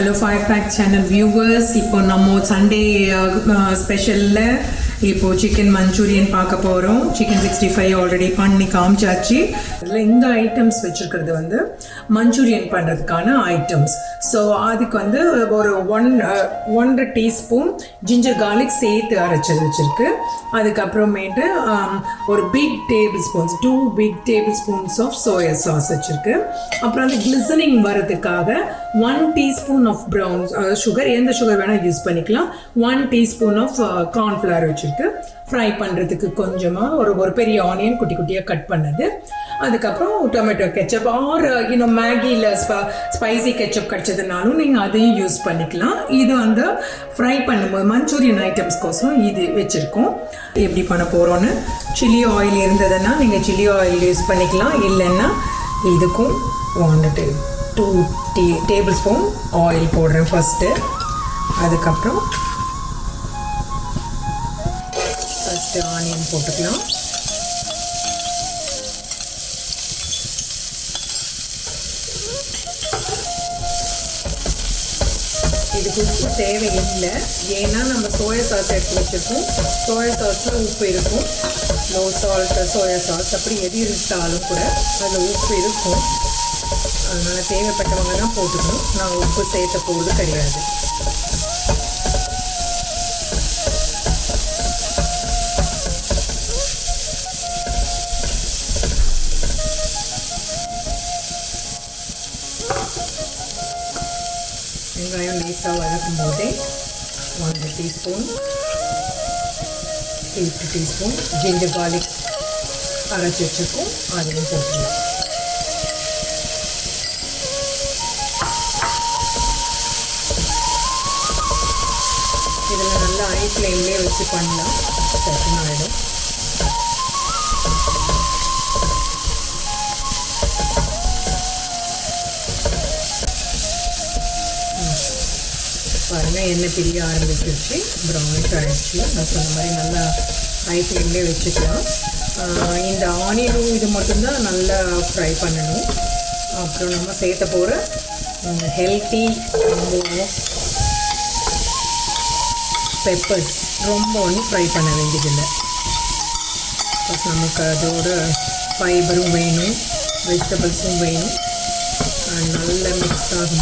Hello five back channel viewers இப்போ நம்ம Sunday ஸ்பெஷலில் இப்போ சிக்கன் மஞ்சூரியன் பார்க்க போகிறோம் சிக்கன் சிக்ஸ்டி ஃபைவ் ஆல்ரெடி பண்ணி காமிச்சாச்சு. இதில் இந்த ஐட்டம்ஸ் வச்சுருக்கிறது வந்து மஞ்சூரியன் பண்ணுறதுக்கான ஐட்டம்ஸ் ஸோ அதுக்கு வந்து ஒரு ஒன் uh, ஒன்றரை டீஸ்பூன் ஜிஞ்சர் கார்லிக் சேர்த்து அரைச்சது வச்சுருக்கு. அதுக்கப்புறமேட்டு um, ஒரு big tablespoons two big tablespoons of soya sauce வச்சுருக்கு. அப்புறம் அந்த கிளிசனிங் வரதுக்காக one teaspoon of brown sugar எந்த சுகர் வேணால் யூஸ் பண்ணிக்கலாம். ஒன் டீஸ்பூன் ஆஃப் கார்ன்ஃப்ளவர் வச்சுருக்கு ஃப்ரை பண்ணுறதுக்கு கொஞ்சமாக ஒரு ஒரு பெரிய ஆனியன் குட்டி குட்டியாக கட் பண்ணது. அதுக்கப்புறம் டொமேட்டோ கெச்சப் ஆர் இன்னும் மேகியில் ஸ்பைசி கெச்சப் கிடச்சதுனாலும் நீங்கள் அதையும் யூஸ் பண்ணிக்கலாம். இது வந்து ஃப்ரை பண்ணும்போது மஞ்சூரியன் ஐட்டம்ஸ்க்கோசரம் இது வச்சுருக்கோம். எப்படி பண்ண போகிறோன்னு சில்லி ஆயில் இருந்ததுன்னா நீங்கள் சில்லி ஆயில் யூஸ் பண்ணிக்கலாம். இல்லைன்னா இதுக்கும் வந்துட்டு two tea tablespoon oil போடுறேன் ஃபஸ்ட்டு அதுக்கப்புறம் ஃபஸ்ட்டு ஆனியன் போட்டுக்கலாம். இதுக்கு உப்பு தேவையில்லை. ஏன்னா நம்ம சோயா சாஸ் எடுத்து வச்சுருக்கோம். சோயா சாஸில் உப்பு இருக்கும். லோ சால்ட்டு சோயா சாஸ் அப்படி எது இருந்தாலும் கூட அதில் உப்பு இருக்கும். அதனால் தேவைப்பட்டவங்க தான் போட்டுக்கணும். நான் உப்பு சேர்த்த போது கிடையாது. வெங்காயம் லேசாக வதக்கும் போதே ஒன்றரை teaspoon eight teaspoon ginger garlic அரைச்சி வச்சுருக்கோம். அதையும் போட்டுக்கலாம் இதில் நல்லா ஐ ஃப்ளேம்லேயே வச்சு பண்ணலாம். டக்குன்னு ஆகிடும் பாருங்கள் எண்ணெய் பிரிய ஆரம்பிச்சிருச்சு. ப்ரௌனிஷ் ஆகிடுச்சு நான் சொன்ன மாதிரி நல்லா ஹை ஃப்ளேம்லேயே வச்சுக்கலாம். இந்த ஆனியனும் இது மட்டும்தான் நல்லா ஃப்ரை பண்ணணும். அப்புறம் நம்ம சேர்த்த போகிற ஹெல்த்தி பெப்பர்ஸ் ரொம்ப ஒன்றும் ஃப்ரை பண்ண வேண்டியதில்லை. ப்ளஸ் நமக்கு அதோட ஃபைபரும் வேணும் வெஜிடபிள்ஸும் வேணும். அஹ் நல்லா மிக்ஸ் ஆகும்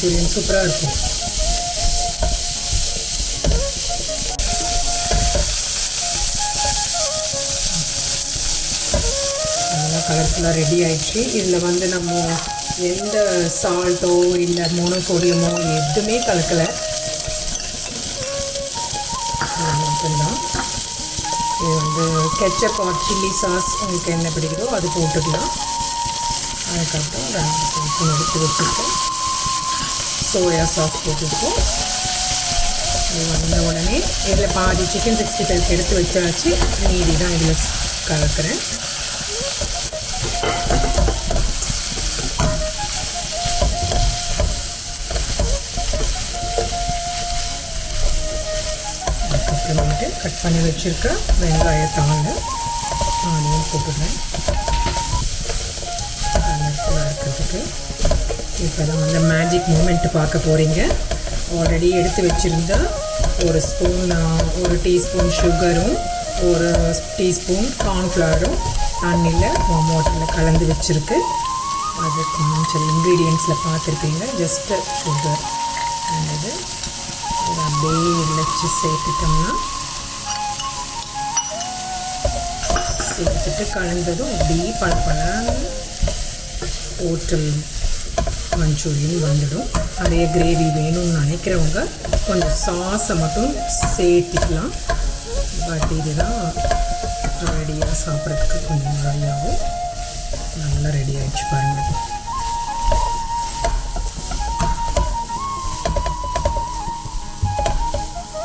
மஞ்சூரியன் சூப்பராக இருக்கும் நல்லா கலர்ஃபுல்லாக ரெடி ஆயிடுச்சு. இதில் வந்து நம்ம எந்த சால்ட்டோ இல்லை மோனோசோடியமோ எதுவுமே கலக்கலை. மட்டும்தான். இது வந்து கெச்சப் ஆர் சில்லி சாஸ் உங்களுக்கு என்ன பிடிக்குதோ அது போட்டுக்கலாம். அதுக்கப்புறம் ரெண்டு எடுத்து வச்சுருக்கேன் சோயா சாஸ் போட்டுருக்கோம் இது வந்த உடனே இதில் பாதி சிக்கன் சிக்ஸ்டி ஃபைவ் எடுத்து வச்சாச்சு. மீதி தான் இதில் கலக்கிறேன். அதுக்கப்புறமேட்டு கட் பண்ணி வச்சுருக்க வெங்காயத்தாங்க ஆனியன் போட்டுடுறேன் கலர்ஃபுல்லாக இருக்கிறதுக்கு. இப்போ தான் அந்த மேஜிக் மூமெண்ட் பார்க்க போகிறீங்க ஆல்ரெடி எடுத்து வச்சுருந்த ஒரு ஸ்பூன் ஒரு டீஸ்பூன் சுகரும் ஒரு டீஸ்பூன் கார்ன்ஃப்ளவரும் தண்ணியில் வார்ம் வாட்டரில் கலந்து வச்சுருக்கு. அது கொஞ்சம் இன்க்ரீடியன்ஸில் பார்த்துருப்பீங்க. ஜஸ்ட்டு சுகர் இது அப்படியே வச்சு சேர்த்துட்டோம்னா சேர்த்துட்டு கலந்ததும் அப்படியே பழப்பழம் ஹோட்டல் மஞ்சூரியன் வந்துடும். நிறைய கிரேவி வேணும்னு நினைக்கிறவங்க கொஞ்சம் சாஸை மட்டும் சேர்த்துக்கலாம். பட் இதுதான் ரெடியாக சாப்பிட்றதுக்கு கொஞ்சம் ரெடியாகும் நல்லா ரெடி ஆகிடுச்சு பாருங்கள்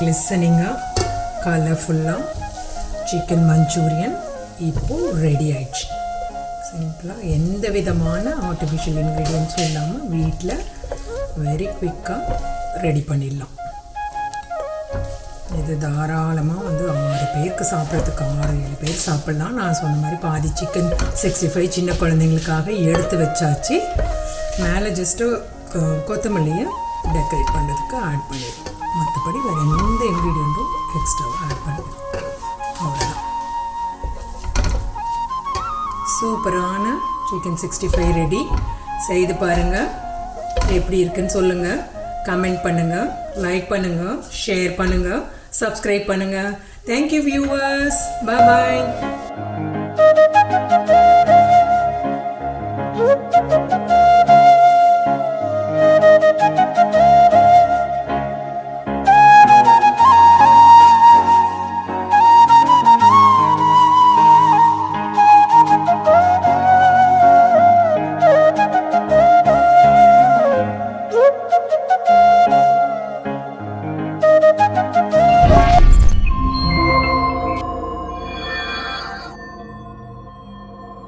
லிசனிங்காக கலர்ஃபுல்லாக சிக்கன் மஞ்சூரியன் இப்போது ரெடி ஆயிடுச்சு. சிம்பிளாக எந்த விதமான ஆர்டிஃபிஷியல் இன்க்ரீடியன்ஸும் இல்லாமல் வீட்டில் வெரி குவிக்காக ரெடி பண்ணிடலாம். இது தாராளமாக வந்து ஆறு பேருக்கு சாப்பிட்றதுக்கு ஆறு ஏழு பேர் சாப்பிட்லாம். நான் சொன்ன மாதிரி பாதி சிக்கன் சிக்ஸ்டி ஃபைவ் சின்ன குழந்தைங்களுக்காக எடுத்து வச்சாச்சு. மேலே ஜஸ்ட்டு கொத்தமல்லியை டெக்கரேட் பண்ணுறதுக்கு ஆட் பண்ணிடுவோம் மற்றபடி வேறு எந்த இன்க்ரீடியண்ட்டும் எக்ஸ்ட்ராவாக ஆட் பண்ணிடுவோம் அவ்வளோதான் சூப்பரான சிக்கன் சிக்ஸ்டி ஃபைவ் ரெடி செய்து பாருங்கள் எப்படி இருக்குன்னு சொல்லுங்கள் கமெண்ட் பண்ணுங்கள் லைக் பண்ணுங்கள் ஷேர் பண்ணுங்கள் சப்ஸ்கிரைப் பண்ணுங்கள் தேங்க்யூ வியூவர்ஸ் பாய்